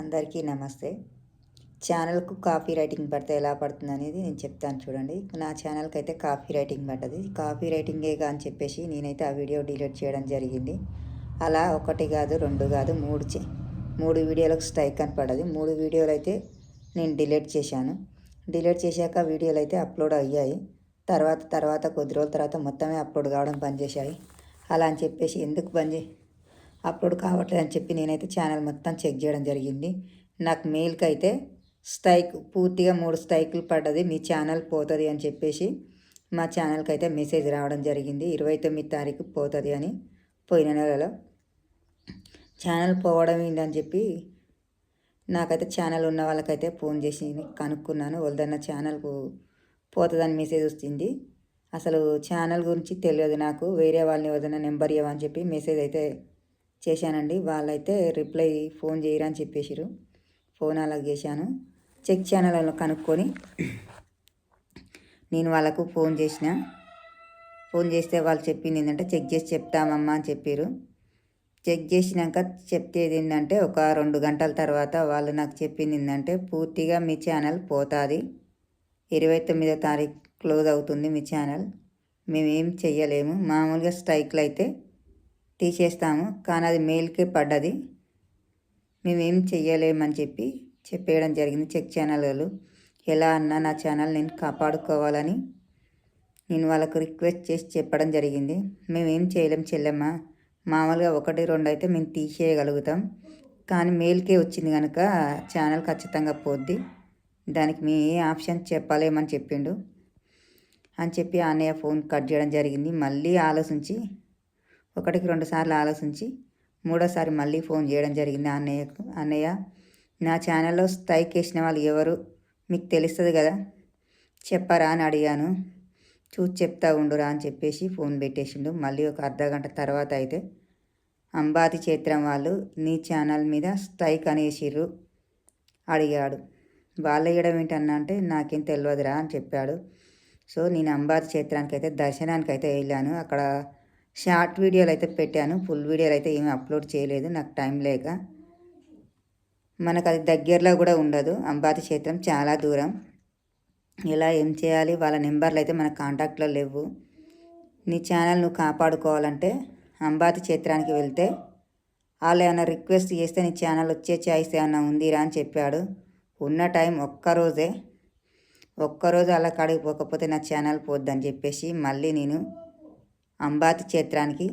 అందరికీ నమస్తే. ఛానల్కు కాపీ రైటింగ్ పడితే ఎలా పడుతుంది అనేది నేను చెప్తాను చూడండి. నా ఛానల్కి అయితే కాపీ రైటింగ్ పడ్డది. కాపీ రైటింగే అని చెప్పేసి నేనైతే ఆ వీడియో డిలీట్ చేయడం జరిగింది. అలా ఒకటి కాదు రెండు కాదు మూడు మూడు వీడియోలకు స్ట్రైక్ అని పడ్డది. మూడు వీడియోలు అయితే నేను డిలీట్ చేశాను. డిలీట్ చేశాక వీడియోలు అయితే అప్లోడ్ అయ్యాయి. తర్వాత తర్వాత కొద్ది రోజుల తర్వాత మొత్తమే అప్లోడ్ కావడం బంద్ చేశాయి అలా అని చెప్పేసి ఎందుకు బంద్ చే అప్లోడ్ కావట్లేదు అని చెప్పి నేనైతే ఛానల్ మొత్తం చెక్ చేయడం జరిగింది. నాకు మెయిల్కి అయితే స్ట్రైక్ పూర్తిగా మూడు స్ట్రైకులు పడ్డది మీ ఛానల్ పోతుంది అని చెప్పేసి మా ఛానల్కి అయితే మెసేజ్ రావడం జరిగింది. ఇరవై తొమ్మిది తారీఖు పోతుంది అని పోయిన నెలలో. ఛానల్ పోవడం ఏంటని చెప్పి నాకైతే ఛానల్ ఉన్న వాళ్ళకైతే ఫోన్ చేసి కనుక్కున్నాను. వాళ్ళదన్న ఛానల్కు పోతుందని మెసేజ్ వస్తుంది అసలు ఛానల్ గురించి తెలియదు నాకు. వేరే వాళ్ళని ఏదైనా నెంబర్ ఇవ్వని చెప్పి మెసేజ్ అయితే చేశానండి. వాళ్ళైతే రిప్లై ఫోన్ చేయరని చెప్పేసారు ఫోన్ అలా చేశాను. చెక్ ఛానల్లో కనుక్కొని నేను వాళ్ళకు ఫోన్ చేసిన ఫోన్ చేస్తే వాళ్ళు చెప్పింది ఏంటంటే చెక్ చేసి చెప్తామమ్మా అని చెప్పారు చెక్ చేసినాక చెప్తేది ఏంటంటే ఒక రెండు గంటల తర్వాత వాళ్ళు నాకు చెప్పింది ఏంటంటే పూర్తిగా మీ ఛానల్ పోతుంది. ఇరవై తొమ్మిదో తారీఖు క్లోజ్ అవుతుంది మీ ఛానల్. మేమేం చెయ్యలేము. మామూలుగా స్ట్రైక్లు అయితే తీసేస్తాము. కానీ అది మెయిల్కే పడ్డది. మేమేం చెయ్యలేమని చెప్పి చెప్పేయడం జరిగింది చెక్ ఛానల్ వాళ్ళు ఎలా అన్నా నా ఛానల్ నేను కాపాడుకోవాలని నేను వాళ్ళకు రిక్వెస్ట్ చేసి చెప్పడం జరిగింది. మేమేం చేయలేం చెల్లెమ్మ. మామూలుగా ఒకటి రెండు అయితే మేము తీసేయగలుగుతాం. కానీ మెయిల్కే వచ్చింది కనుక ఛానల్ ఖచ్చితంగా పోద్ది. దానికి మీ ఏ ఆప్షన్ చెప్పలేమని చెప్పిండు. అని చెప్పి అన్నయ్య ఫోన్ కట్ చేయడం జరిగింది. మళ్ళీ ఆలోచించి ఒకటికి రెండు సార్లు ఆలోచించి మూడోసారి మళ్ళీ ఫోన్ చేయడం జరిగింది అన్నయ్యకు అన్నయ్య. నా ఛానల్లో స్థాయికి వేసిన వాళ్ళు ఎవరు? మీకు తెలుస్తుంది కదా? చెప్పరా అని అడిగాను. చూసి చెప్తా ఉండురా అని చెప్పేసి ఫోన్ పెట్టేసిండు. మళ్ళీ ఒక అర్ధ గంట తర్వాత అయితే అంబాతి చేత్రం వాళ్ళు నీ ఛానల్ మీద స్ట్రైక్ అనేసిర్రు అడిగాడు. వాళ్ళ ఇవ్వడం ఏంటన్నా అంటే నాకేం తెలియదురా అని చెప్పాడు. సో నేను అంబాతి క్షేత్రానికి అయితే దర్శనానికి అయితే వెళ్ళాను. అక్కడ షార్ట్ వీడియోలు అయితే పెట్టాను. ఫుల్ వీడియోలు అయితే ఏమీ అప్లోడ్ చేయలేదు. నాకు టైం లేక. మనకు అది దగ్గరలో కూడా ఉండదు. అంబాతి క్షేత్రం చాలా దూరం. ఇలా ఏం చేయాలి? వాళ్ళ నెంబర్లు అయితే మన కాంటాక్ట్లో లేవు. నీ ఛానల్ నువ్వు కాపాడుకోవాలంటే అంబాతి క్షేత్రానికి వెళ్తే వాళ్ళు ఏమైనా రిక్వెస్ట్ చేస్తే నీ ఛానల్ వచ్చే ఛాయిస్ ఏమైనా ఉందిరా అని చెప్పాడు. ఉన్న టైం ఒక్కరోజే. ఒక్కరోజు అలా కడిగిపోకపోతే నా ఛానల్ పోద్దని చెప్పేసి మళ్ళీ నేను అంబాతి క్షేత్రానికి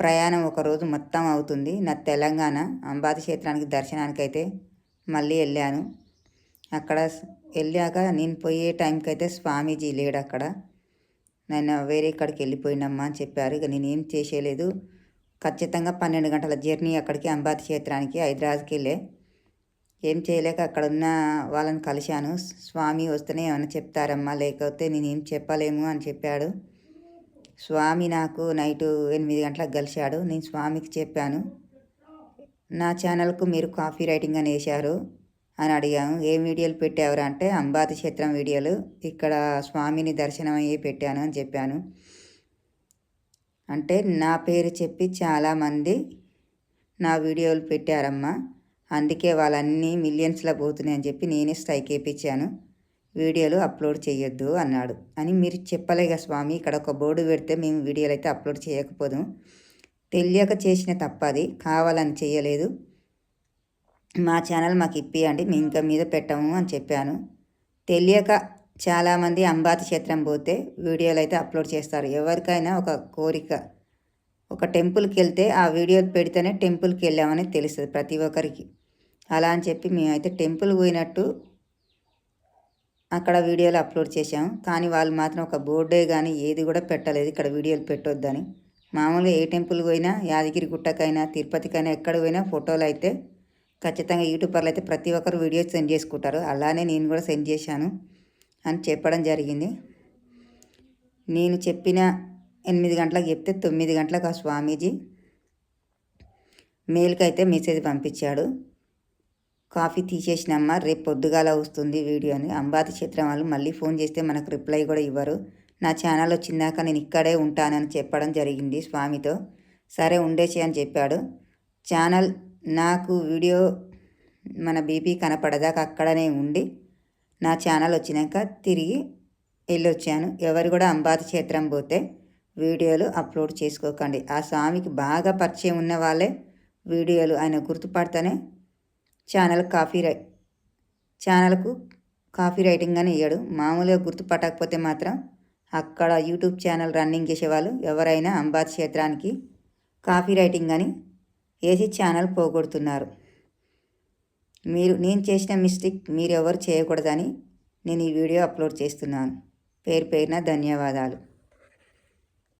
ప్రయాణం ఒకరోజు మొత్తం అవుతుంది. నా తెలంగాణ అంబాతి క్షేత్రానికి దర్శనానికి అయితే మళ్ళీ వెళ్ళాను. అక్కడ వెళ్ళాక నేను పోయే టైంకి అయితే స్వామీజీ లేడు అక్కడ. నేను వేరే ఇక్కడికి వెళ్ళిపోయినమ్మా అని చెప్పారు. ఇక నేను ఏం చేసేయలేదు ఖచ్చితంగా పన్నెండు గంటల జర్నీ అక్కడికి అంబాతి క్షేత్రానికి హైదరాబాద్కి వెళ్ళే. ఏం చేయలేక అక్కడ ఉన్న వాళ్ళని కలిశాను. స్వామి వస్తేనే ఏమైనా చెప్తారమ్మా లేకపోతే నేనేం చెప్పలేము అని చెప్పాడు. స్వామి నాకు నైటు ఎనిమిది గంటలకు కలిశాడు. నేను స్వామికి చెప్పాను నా ఛానల్కు మీరు కాఫీ రైటింగ్ అని వేశారు అని అడిగాను. ఏం వీడియోలు పెట్టావరా అంటే అంబాతి క్షేత్రం వీడియోలు ఇక్కడ స్వామిని దర్శనం అయ్యి పెట్టాను అని చెప్పాను. అంటే నా పేరు చెప్పి చాలామంది నా వీడియోలు పెట్టారమ్మా అందుకే వాళ్ళన్నీ మిలియన్స్లో పోతున్నాయని చెప్పి నేనే స్ట్రైక్ వేయించాను వీడియోలు అప్లోడ్ చేయొద్దు అన్నాడు. అని మీరు చెప్పలేగా స్వామి ఇక్కడ ఒక బోర్డు పెడితే మేము వీడియోలు అయితే అప్లోడ్ చేయకపోదు. తెలియక చేసిన తప్పది కావాలని చేయలేదు. మా ఛానల్ మాకు ఇప్పియండి మేము ఇంకా మీద పెట్టము అని చెప్పాను. తెలియక చాలామంది అంబాతి క్షేత్రం పోతే వీడియోలు అయితే అప్లోడ్ చేస్తారు. ఎవరికైనా ఒక కోరిక. ఒక టెంపుల్కి వెళ్తే ఆ వీడియో పెడితేనే టెంపుల్కి వెళ్ళామని తెలుస్తుంది ప్రతి ఒక్కరికి. అలా అని చెప్పి మేమైతే టెంపుల్ పోయినట్టు అక్కడ వీడియోలు అప్లోడ్ చేశాం. కానీ వాళ్ళు మాత్రం ఒక బోర్డే కానీ ఏది కూడా పెట్టలేదు. ఇక్కడ వీడియోలు పెట్టొద్దని. మామూలుగా ఏ టెంపుల్ పోయినా యాదగిరి గుట్టకైనా తిరుపతికైనా ఎక్కడ పోయినా ఫోటోలు అయితే ఖచ్చితంగా యూట్యూబర్లు అయితే ప్రతి ఒక్కరు వీడియోస్ సెండ్ చేసుకుంటారు. అలానే నేను కూడా సెండ్ చేశాను అని చెప్పడం జరిగింది. నేను చెప్పిన ఎనిమిది గంటలకు చెప్తే తొమ్మిది గంటలకు ఆ స్వామీజీ మెయిల్కి అయితే మెసేజ్ పంపించాడు. కాఫీ తీసేసినమ్మ రేపు పొద్దుగాల వస్తుంది వీడియో అని. అంబాతి చిత్రం వాళ్ళు మళ్ళీ ఫోన్ చేస్తే మనకు రిప్లై కూడా ఇవ్వరు. నా ఛానల్ వచ్చిందాక నేను ఇక్కడే ఉంటానని చెప్పడం జరిగింది స్వామితో. సరే ఉండేసి అని చెప్పాడు. ఛానల్ నాకు వీడియో మన బీపీ కనపడదాక అక్కడనే ఉండి నా ఛానల్ వచ్చినాక తిరిగి వెళ్ళొచ్చాను. ఎవరు కూడా అంబాతి క్షేత్రం పోతే వీడియోలు అప్లోడ్ చేసుకోకండి. ఆ స్వామికి బాగా పరిచయం ఉన్న వాళ్ళే వీడియోలు ఆయన గుర్తుపడితేనే ఛానల్ కాపీ రై ఛానల్కు కాపీ రైటింగ్ అని ఇవ్వడు మామూలుగా గుర్తుపట్టకపోతే మాత్రం అక్కడ యూట్యూబ్ ఛానల్ రన్నింగ్ చేసేవాళ్ళు ఎవరైనా అంబాద్ క్షేత్రానికి కాపీ రైటింగ్ అని వేసి ఛానల్ పోగొడుతున్నారు. మీరు నేను చేసిన మిస్టేక్ మీరు ఎవరు చేయకూడదని నేను ఈ వీడియో అప్లోడ్ చేస్తున్నాను. పేరు పేరున ధన్యవాదాలు.